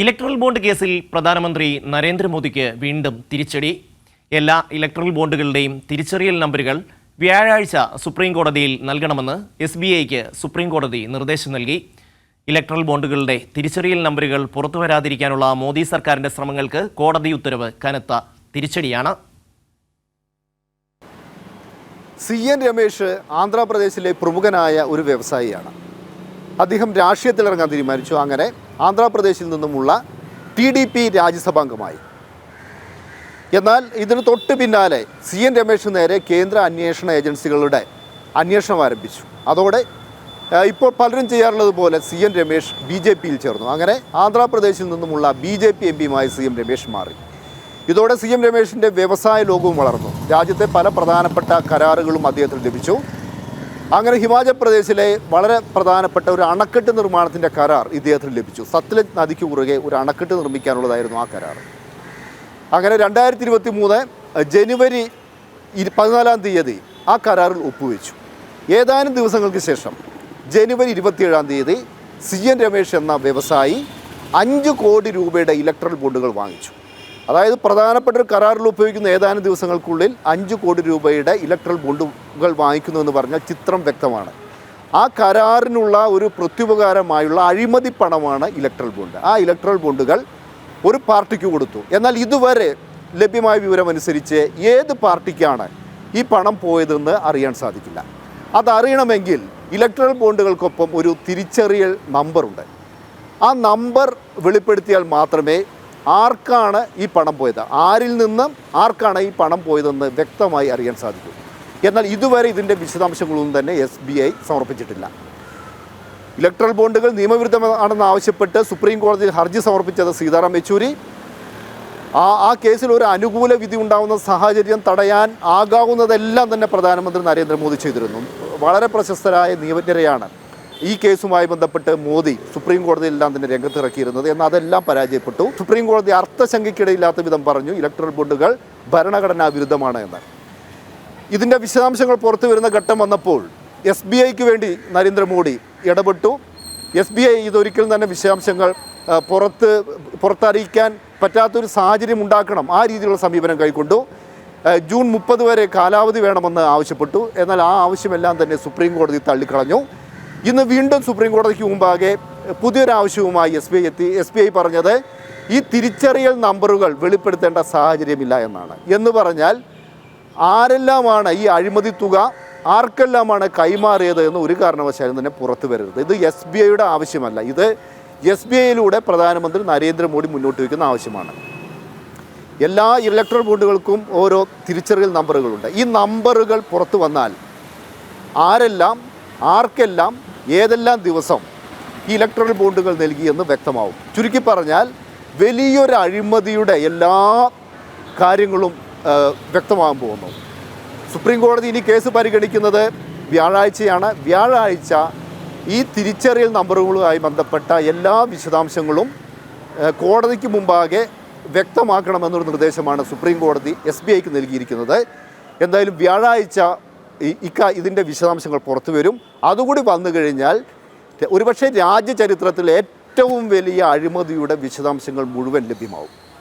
Electoral bond കേസിൽ പ്രധാനമന്ത്രി നരേന്ദ്രമോദിക്ക് വീണ്ടും തിരിച്ചടി. എല്ലാ ഇലക്ട്രൽ ബോണ്ടുകളുടെയും തിരിച്ചറിയൽ നമ്പറുകൾ വ്യാഴാഴ്ച സുപ്രീം കോടതിയിൽ നൽകണമെന്ന് എസ് ബി ഐക്ക് സുപ്രീം കോടതി നിർദ്ദേശം നൽകി. ഇലക്ട്രൽ ബോണ്ടുകളുടെ തിരിച്ചറിയൽ നമ്പറുകൾ പുറത്തുവരാതിരിക്കാനുള്ള മോദി സർക്കാരിന്റെ ശ്രമങ്ങൾക്ക് കോടതി ഉത്തരവ് കനത്ത തിരിച്ചടിയാണ്. സി എൻ രമേശ് ആന്ധ്രാപ്രദേശിലെ പ്രമുഖനായ ഒരു വ്യവസായിയാണ്. അദ്ദേഹം രാഷ്ട്രീയത്തിലിറങ്ങാൻ തീരുമാനിച്ചു. അങ്ങനെ ആന്ധ്രാപ്രദേശിൽ നിന്നുമുള്ള ടി ഡി പി രാജ്യസഭാംഗമായി. എന്നാൽ ഇതിന് തൊട്ട് പിന്നാലെ സി എൻ രമേശ് നേരെ കേന്ദ്ര അന്വേഷണ ഏജൻസികളുടെ അന്വേഷണം ആരംഭിച്ചു. അതോടെ ഇപ്പോൾ പലരും ചെയ്യാറുള്ളത് പോലെ C N Ramesh B J പിയിൽ ചേർന്നു. അങ്ങനെ ആന്ധ്രാപ്രദേശിൽ നിന്നുമുള്ള ബി ജെ പി എം പിയുമായി സി എം രമേശ് മാറി. ഇതോടെ സി എം രമേശിന്റെ വ്യവസായ ലോകവും വളർന്നു. രാജ്യത്തെ പല പ്രധാനപ്പെട്ട കരാറുകളും അദ്ദേഹത്തിന് ലഭിച്ചു. അങ്ങനെ ഹിമാചൽ പ്രദേശിലെ വളരെ പ്രധാനപ്പെട്ട ഒരു അണക്കെട്ട് നിർമ്മാണത്തിന്റെ കരാർ ഇദ്ദേഹത്തിന് ലഭിച്ചു. സത്ലജ് നദിക്ക് കുറുകെ ഒരു അണക്കെട്ട് നിർമ്മിക്കാനുള്ളതായിരുന്നു ആ കരാർ. അങ്ങനെ രണ്ടായിരത്തി ഇരുപത്തി മൂന്ന് ജനുവരി പതിനാലാം തീയതി ആ കരാറിൽ ഒപ്പുവെച്ചു. ഏതാനും ദിവസങ്ങൾക്ക് ശേഷം ജനുവരി ഇരുപത്തിയേഴാം തീയതി സി എൻ രമേശ് എന്ന വ്യവസായി അഞ്ച് കോടി രൂപയുടെ ഇലക്ട്രൽ ബോണ്ടുകൾ വാങ്ങിച്ചു. അതായത് പ്രധാനപ്പെട്ട ഒരു കരാറിൽ ഉപയോഗിക്കുന്ന ഏതാനും ദിവസങ്ങൾക്കുള്ളിൽ അഞ്ച് കോടി രൂപയുടെ ഇലക്ട്രൽ ബോണ്ടുകൾ വാങ്ങിക്കുന്നു എന്ന് പറഞ്ഞാൽ ചിത്രം വ്യക്തമാണ്. ആ കരാറിനുള്ള ഒരു പ്രത്യുപകാരമായുള്ള അഴിമതി പണമാണ് ഇലക്ട്രൽ ബോണ്ട്. ആ ഇലക്ട്രൽ ബോണ്ടുകൾ ഒരു പാർട്ടിക്ക് കൊടുത്തു. എന്നാൽ ഇതുവരെ ലഭ്യമായ വിവരമനുസരിച്ച് ഏത് പാർട്ടിക്കാണ് ഈ പണം പോയതെന്ന് അറിയാൻ സാധിക്കില്ല. അതറിയണമെങ്കിൽ ഇലക്ട്രൽ ബോണ്ടുകൾക്കൊപ്പം ഒരു തിരിച്ചറിയൽ നമ്പറുണ്ട്. ആ നമ്പർ വെളിപ്പെടുത്തിയാൽ മാത്രമേ ആർക്കാണ് ഈ പണം പോയത്? ആരിൽ നിന്നും ആർക്കാണ് ഈ പണം പോയതെന്ന് വ്യക്തമായി അറിയാൻ സാധിക്കും. എന്നാൽ ഇതുവരെ ഇതിന്റെ വിശദാംശങ്ങളൊന്നും തന്നെ എസ് ബി ഐ സമർപ്പിച്ചിട്ടില്ല. ഇലക്ട്രൽ ബോണ്ടുകൾ നിയമവിരുദ്ധമാണെന്ന് ആവശ്യപ്പെട്ട് സുപ്രീം കോടതിയിൽ ഹർജി സമർപ്പിച്ചത് സീതാറാം യെച്ചൂരി. ആ ആ കേസിൽ ഒരു അനുകൂല വിധി ഉണ്ടാകുന്ന സാഹചര്യം തടയാൻ ആകാവുന്നതെല്ലാം തന്നെ പ്രധാനമന്ത്രി നരേന്ദ്രമോദി ചെയ്തിരുന്നു. വളരെ പ്രശസ്തരായ നിയമജ്ഞരെയാണ്. ഈ കേസുമായി ബന്ധപ്പെട്ട് മോദി സുപ്രീം കോടതിയിലെല്ലാം തന്നെ രംഗത്തിറക്കിയിരുന്നത് എന്നാൽ അതെല്ലാം പരാജയപ്പെട്ടു. സുപ്രീം കോടതി അർത്ഥശങ്കയ്ക്കിടയില്ലാത്ത വിധം പറഞ്ഞു ഇലക്ട്രൽ ബോണ്ടുകൾ ഭരണഘടനാ വിരുദ്ധമാണ് എന്ന് ഇതിന്റെ വിശദാംശങ്ങൾ പുറത്തു വരുന്ന ഘട്ടം വന്നപ്പോൾ എസ് ബി ഐക്ക് വേണ്ടി നരേന്ദ്രമോദി ഇടപെട്ടു. എസ് ബി ഐ ഇതൊരിക്കലും തന്നെ വിശദാംശങ്ങൾ പുറത്ത് പുറത്തറിയിക്കാൻ പറ്റാത്തൊരു സാഹചര്യം ഉണ്ടാക്കണം ആ രീതിയിലുള്ള സമീപനം കൈക്കൊണ്ടു. ജൂൺ മുപ്പത് വരെ കാലാവധി വേണമെന്ന് ആവശ്യപ്പെട്ടു. എന്നാൽ ആ ആവശ്യമെല്ലാം തന്നെ സുപ്രീം കോടതി തള്ളിക്കളഞ്ഞു. ഇന്ന് വീണ്ടും സുപ്രീം കോടതിക്ക് മുമ്പാകെ പുതിയൊരാവശ്യവുമായി എസ് ബി ഐ എത്തി. എസ് ബി ഐ പറഞ്ഞത് ഈ തിരിച്ചറിയൽ നമ്പറുകൾ വെളിപ്പെടുത്തേണ്ട സാഹചര്യമില്ല എന്നാണ്. എന്ന് പറഞ്ഞാൽ ആരെല്ലാമാണ് ഈ അഴിമതി തുക ആർക്കെല്ലാമാണ് കൈമാറിയത് എന്ന് ഒരു കാരണവശാലും തന്നെ പുറത്തു വരരുത്. ഇത് എസ് ബി ഐയുടെ ആവശ്യമല്ല. ഇത് എസ് ബി ഐയിലൂടെ പ്രധാനമന്ത്രി നരേന്ദ്രമോദി മുന്നോട്ട് വയ്ക്കുന്ന ആവശ്യമാണ്. എല്ലാ ഇലക്ട്രൽ ബോണ്ടുകൾക്കും ഓരോ തിരിച്ചറിയൽ നമ്പറുകളുണ്ട്. ഈ നമ്പറുകൾ പുറത്തു വന്നാൽ ആരെല്ലാം ആർക്കെല്ലാം ഏതെല്ലാം ദിവസം ഈ ഇലക്ട്രൽ ബോണ്ടുകൾ നൽകിയെന്ന് വ്യക്തമാവും. ചുരുക്കി പറഞ്ഞാൽ വലിയൊരു അഴിമതിയുടെ എല്ലാ കാര്യങ്ങളും വ്യക്തമാകാൻ പോകുന്നു. സുപ്രീം കോടതി ഇനി കേസ് പരിഗണിക്കുന്നത് വ്യാഴാഴ്ചയാണ്. വ്യാഴാഴ്ച ഈ തിരിച്ചറിയൽ നമ്പറുകളുമായി ബന്ധപ്പെട്ട എല്ലാ വിശദാംശങ്ങളും കോടതിക്ക് മുമ്പാകെ വ്യക്തമാക്കണമെന്നൊരു നിർദ്ദേശമാണ് സുപ്രീം കോടതി എസ് ബി ഐക്ക് നൽകിയിരിക്കുന്നത്. എന്തായാലും വ്യാഴാഴ്ച ഇക്ക ഇതിന്റെ വിശദാംശങ്ങൾ പുറത്തു വരും. അതുകൂടി വന്നു കഴിഞ്ഞാൽ ഒരുപക്ഷെ രാജ്യചരിത്രത്തിൽ ഏറ്റവും വലിയ അഴിമതിയുടെ വിശദാംശങ്ങൾ മുഴുവൻ ലഭ്യമാവും.